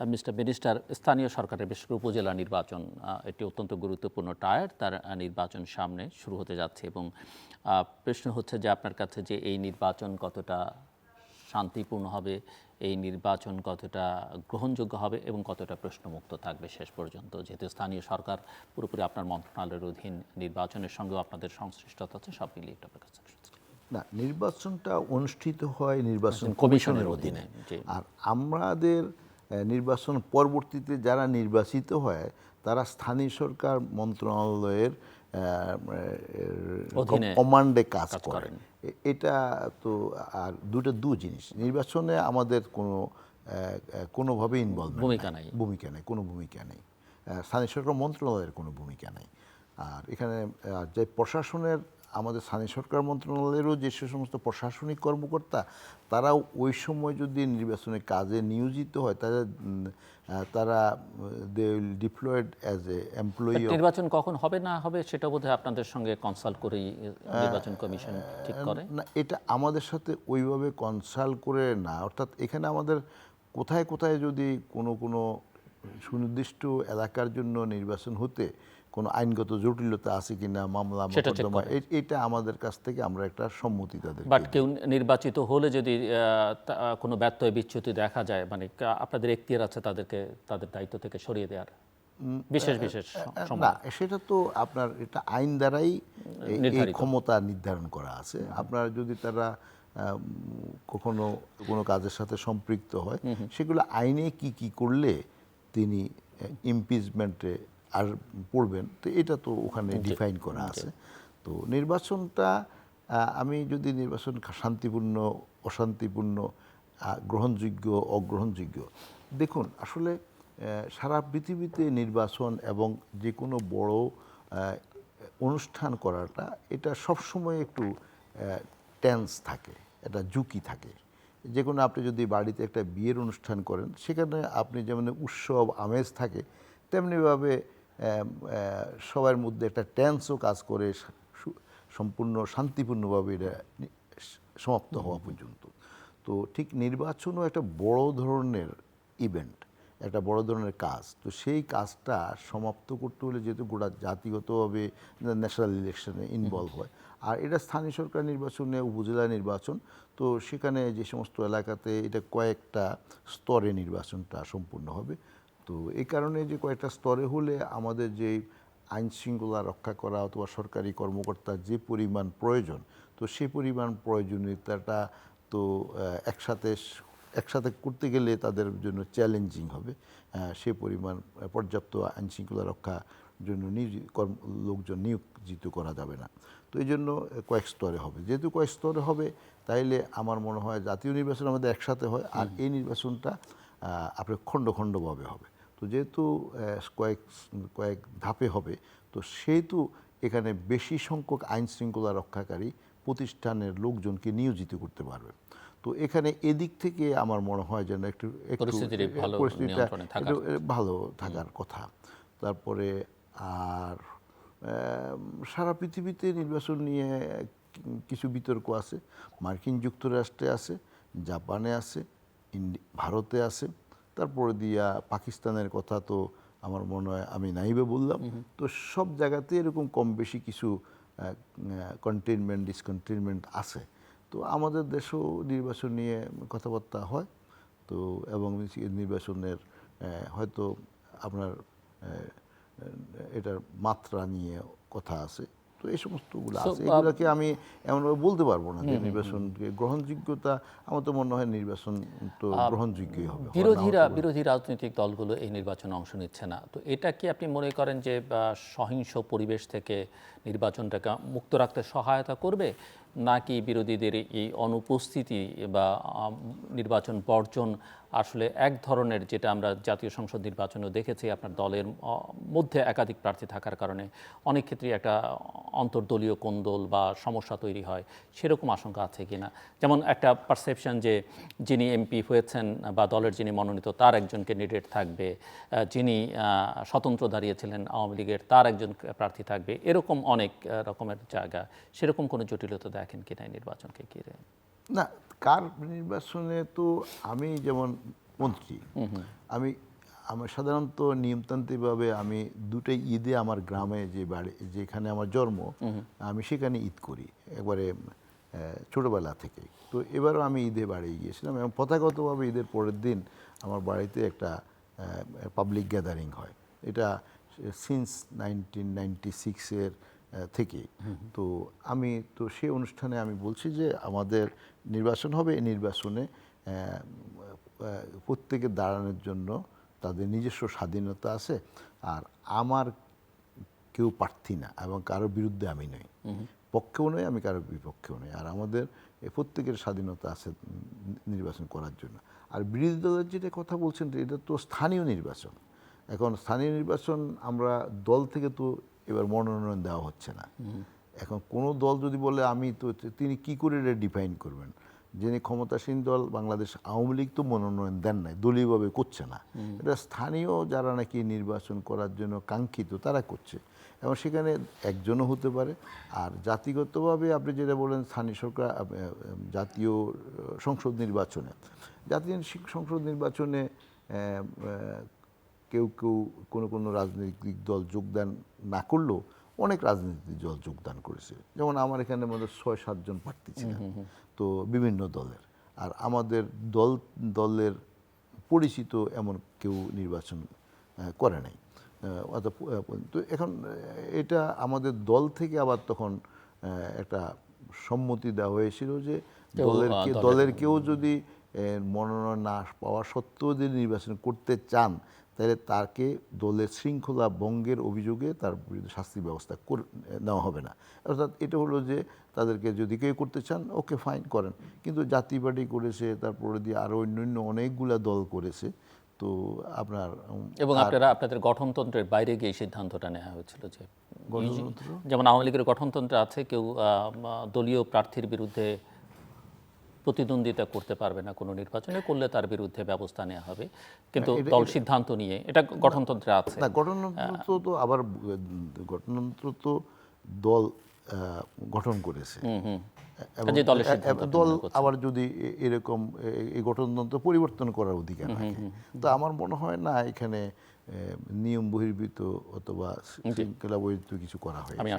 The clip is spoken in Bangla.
মিস্টার মিনিস্টার স্থানীয় সরকারের বিশেষ করে উপজেলা নির্বাচন এটি অত্যন্ত গুরুত্বপূর্ণ টায়ার তার নির্বাচন সামনে শুরু হতে যাচ্ছে এবং প্রশ্ন হচ্ছে যে আপনার কাছে যে এই নির্বাচন কতটা শান্তিপূর্ণ হবে এই নির্বাচন কতটা গ্রহণযোগ্য হবে এবং কতটা প্রশ্নমুক্ত থাকবে শেষ পর্যন্ত? যেহেতু স্থানীয় সরকার পুরোপুরি আপনার মন্ত্রণালয়ের অধীন নির্বাচনের সঙ্গেও আপনাদের সংশ্লিষ্টতা আছে সব মিলিয়ে একটু আপনার কাছে না নির্বাচনটা অনুষ্ঠিত হয় নির্বাচন কমিশনের অধীনে, আর আমাদের নির্বাচন পরবর্তীতে যারা নির্বাচিত হয় তারা স্থানীয় সরকার মন্ত্রণালয়ের কমান্ডে কাজ করেন। এটা তো আর দুটো দু জিনিস। নির্বাচনে আমাদের কোনো কোনোভাবে ইনভলভ ভূমিকা নাই। ভূমিকা নেই কোনো ভূমিকা নেই। স্থানীয় সরকার মন্ত্রণালয়ের কোনো ভূমিকা নেই। আর এখানে যে প্রশাসনের আমাদের স্থানীয় সরকার মন্ত্রণালয়েরও যে সমস্ত প্রশাসনিক কর্মকর্তা তারাও ওই সময় যদি নির্বাচনের কাজে নিয়োজিত হয় তারা তারা they will deployed as a employee নির্বাচন কখন হবে না হবে সেটা বোধহয় আপনাদের সঙ্গে কনসাল্ট করেই নির্বাচন কমিশন ঠিক করে। না এটা আমাদের সাথে ওইভাবে কনসাল্ট করে না। অর্থাৎ এখানে আমাদের কোথায় কোথায় যদি কোনো কোনো সুনির্দিষ্ট এলাকার জন্য নির্বাচন হতে কোনো আইনগত জটিলতা আছে কিনা মামলা সেটা মোকদ্দমা এটা আমাদের কাছ থেকে আমরা একটা সম্মতি তাদের বাট কেউ নির্বাচিত হলে যদি কোনো ব্যত্যয় বিচ্যুতি দেখা যায় মানে আপনাদের এখতিয়ার আছে তাদেরকে তাদের দায়িত্ব থেকে সরিয়ে দেওয়ার বিশেষ বিশেষ না সেটা তো আপনার এটা আইন দ্বারাই এই- এই ক্ষমতা নির্ধারণ করা আছে। আপনার যদি তারা কখনো কোনো কাজের সাথে সম্পৃক্ত হয় সেগুলো আইনে কি কি করলে তিনি ইমপিচমেন্টে আর পড়বেন তো এটা তো ওখানে ডিফাইন করা আছে। তো নির্বাচনটা আমি যদি নির্বাচন শান্তিপূর্ণ অশান্তিপূর্ণ গ্রহণযোগ্য অগ্রহণযোগ্য দেখুন আসলে সারা পৃথিবীতে নির্বাচন এবং যে কোনো বড় অনুষ্ঠান করাটা এটা সবসময় একটু টেন্স থাকে একটা ঝুঁকি থাকে। যে কোনো আপনি যদি বাড়িতে একটা বিয়ের অনুষ্ঠান করেন সেখানে আপনি যেমন উৎসব আমেজ থাকে তেমনিভাবে সবার মধ্যে একটা টেন্সও কাজ করে সম্পূর্ণ শান্তিপূর্ণভাবে এটা সমাপ্ত হওয়া পর্যন্ত। তো ঠিক নির্বাচনও একটা বড় ধরনের ইভেন্ট একটা বড় ধরনের কাজ। তো সেই কাজটা সমাপ্ত করতে হলে যেহেতু গোটা জাতিগতভাবে ন্যাশনাল ইলেকশনে ইনভলভ হয়। আর এটা স্থানীয় সরকার নির্বাচনে, উপজেলা নির্বাচন, তো সেখানে যে সমস্ত এলাকাতে এটা কয়েকটা স্তরে নির্বাচনটা সম্পূর্ণ হবে। তো এই কারণে যে কয়েকটা স্তরে হলে আমাদের যে আইন শৃঙ্খলা রক্ষা করা অথবা সরকারি কর্মকর্তার যে পরিমাণ প্রয়োজন তো সেই পরিমাণ প্রয়োজনীয়তাটা তো একসাথে একসাথে করতে গেলে তাদের জন্য চ্যালেঞ্জিং হবে। সে পরিমাণ পর্যাপ্ত আইন শৃঙ্খলা রক্ষার জন্য কর্ম লোকজন নিয়োজিত করা যাবে না। তো এই জন্য কয়েক স্তরে হবে। যেহেতু কয়েক স্তরে হবে তাইলে আমার মনে হয় জাতীয় নির্বাচন আমাদের একসাথে হয় আর এই নির্বাচনটা আপনার খণ্ড খণ্ডভাবে হবে। তো যেহেতু কয়েক কয়েক ধাপে হবে তো সেহেতু এখানে বেশি সংখ্যক আইন শৃঙ্খলা রক্ষাকারী প্রতিষ্ঠানের লোকজনকে নিয়োজিত করতে পারবে। তো এখানে এদিক থেকে আমার মনে হয় যেন একটু একটু ভালো পরিস্থিতিটা। ভালো থাকার কথা। তারপরে আর সারা পৃথিবীতে নির্বাচন নিয়ে কিছু বিতর্ক আছে। মার্কিন যুক্তরাষ্ট্রে আছে জাপানে আছে ভারতে আছে। তারপরে দিয়া পাকিস্তানের কথা তো আমার মনে হয় আমি নাইবে বললাম। তো সব জায়গাতে এরকম কম বেশি কিছু কন্টেনমেন্ট ডিসকন্টেনমেন্ট আছে। তো আমাদের দেশেও নির্বাচন নিয়ে কথাবার্তা হয়। তো এবং নির্বাচনের হয়তো আপনার এটার মাত্রা নিয়ে কথা আছে। তো এই সমস্তগুলো আছে। এগুলোকে আমি এমনভাবে বলতে পারব না যে নির্বাচনকে গ্রহণযোগ্যতা আমার তো মনে হয় নির্বাচন তো গ্রহণযোগ্যই হবে। বিরোধীরা বিরোধী রাজনৈতিক দলগুলো এই নির্বাচনে অংশ নিচ্ছে না। তো এটা কি আপনি মনে করেন যে সহিংস পরিবেশ থেকে নির্বাচনটাকে মুক্ত রাখতে সহায়তা করবে? নাকি বিরোধীদের এই অনুপস্থিতি বা নির্বাচন বর্জন আসলে এক ধরনের যেটা আমরা জাতীয় সংসদ নির্বাচনেও দেখেছি, আপনার দলের মধ্যে একাধিক প্রার্থী থাকার কারণে অনেক ক্ষেত্রে একটা অন্তর্দলীয় কোন্দল বা সমস্যা তৈরি হয়, সেরকম আশঙ্কা আছে কিনা? যেমন একটা পারসেপশন যে যিনি এমপি হয়েছেন বা দলের যিনি মনোনীত, তার একজন ক্যান্ডিডেট থাকবে যিনি স্বতন্ত্র দাঁড়িয়েছিলেন আওয়ামী লীগের, তার একজন প্রার্থী থাকবে, এরকম অনেক রকমের জায়গা, সেরকম কোনো জটিলতা দেখেন কিনা এই নির্বাচনকে ঘিরে? না কার নির্বাচনে তো আমি যেমন মন্ত্রী আমি আমার সাধারণত নিয়মতান্ত্রিকভাবে আমি দুটাই ঈদে আমার গ্রামে যে বাড়ি যেখানে আমার জন্ম আমি সেখানে ঈদ করি একবারে ছোটোবেলা ছোটবেলা থেকে। তো এবারও আমি ঈদে বাড়ি গিয়েছিলাম এবং প্রথাগতভাবে ঈদের পরের দিন আমার বাড়িতে একটা পাবলিক গ্যাদারিং হয়। এটা সিন্স নাইনটিন নাইনটি সিক্সের থেকে তো আমি তো সেই অনুষ্ঠানে আমি বলছি যে আমাদের নির্বাচন হবে এই নির্বাচনে প্রত্যেকে দাঁড়ানোর জন্য তাদের নিজস্ব স্বাধীনতা আছে। আর আমার কেউ প্রার্থী না এবং কারোর বিরুদ্ধে আমি নই। পক্ষেও নই আমি কারোর বিপক্ষেও নই। আর আমাদের প্রত্যেকের স্বাধীনতা আছে নির্বাচন করার জন্য। আর বিরোধী দলের যেটা কথা বলছেন এটা তো স্থানীয় নির্বাচন। এখন স্থানীয় নির্বাচন আমরা দল থেকে তো এবার মনোনয়ন দেওয়া হচ্ছে না। এখন কোনো দল যদি বলে, আমি তো তিনি কি করে এটা ডিফাইন করবেন? যিনি ক্ষমতাসীন দল, বাংলাদেশ আওয়ামী লীগ তো মনোনয়ন দেন নাই, দলীয়ভাবে করছে না। এটা স্থানীয় যারা নাকি নির্বাচন করার জন্য কাঙ্ক্ষিত, তারা করছে। এবং সেখানে একজনও হতে পারে। আর জাতিগতভাবে আপনি যেটা বলেন, স্থানীয় সরকার জাতীয় সংসদ নির্বাচনে। জাতীয় সংসদ নির্বাচনে কেউ কেউ কোনো কোনো রাজনৈতিক দল যোগদান না করলেও অনেক রাজনৈতিক দল যোগদান করেছে। যেমন আমার এখানে মধ্যে ছয় সাতজন প্রার্থী ছিলেন তো বিভিন্ন দলের। আর আমাদের দল দলের পরিচিত এমন কেউ নির্বাচন করে নাই। অর্থাৎ তো এখন এটা আমাদের দল থেকে আবার তখন একটা সম্মতি দেওয়া হয়েছিল যে দলের দলের- কেউ যদি মনোনয়ন না পাওয়া সত্ত্বেও যদি নির্বাচন করতে চান তাহলে তাকে দলের শৃঙ্খলা ভঙ্গের অভিযোগে তার বিরুদ্ধে শাস্তি ব্যবস্থা কর- নেওয়া হবে না। অর্থাৎ এটা হলো যে তাদেরকে যদি কেউ করতে চান ওকে ফাইন করেন। কিন্তু জাতি পার্টি করেছে তারপরে দিয়ে আরও অন্যান্য অনেকগুলা দল করেছে তো আপনার এবং আপনারা আপনাদের গঠনতন্ত্রের বাইরে গিয়ে সিদ্ধান্তটা নেওয়া হয়েছিল যে যেমন আওয়ামী লীগের গঠনতন্ত্র আছে কেউ দলীয় প্রার্থীর বিরুদ্ধে প্রতিদ্বন্দ্বিতা করতে পারবে না কোনো নির্বাচনে করলে তার বিরুদ্ধে ব্যবস্থা নেওয়া হবে। কিন্তু দল সিদ্ধান্ত নিয়ে এটা গঠনতন্ত্রে আছে। না গঠনতন্ত্র তো- তো আবার গঠনতন্ত্র তো দল গঠন করেছে। দল আবার যদি এরকম এই গঠনতন্ত্র পরিবর্তন করার অধিকার রাখে। তো আমার মনে হয় না এখানে নিয়ম বহির্ভূত অথবা শৃঙ্খলা বহির্ভূত কিছু করা হয়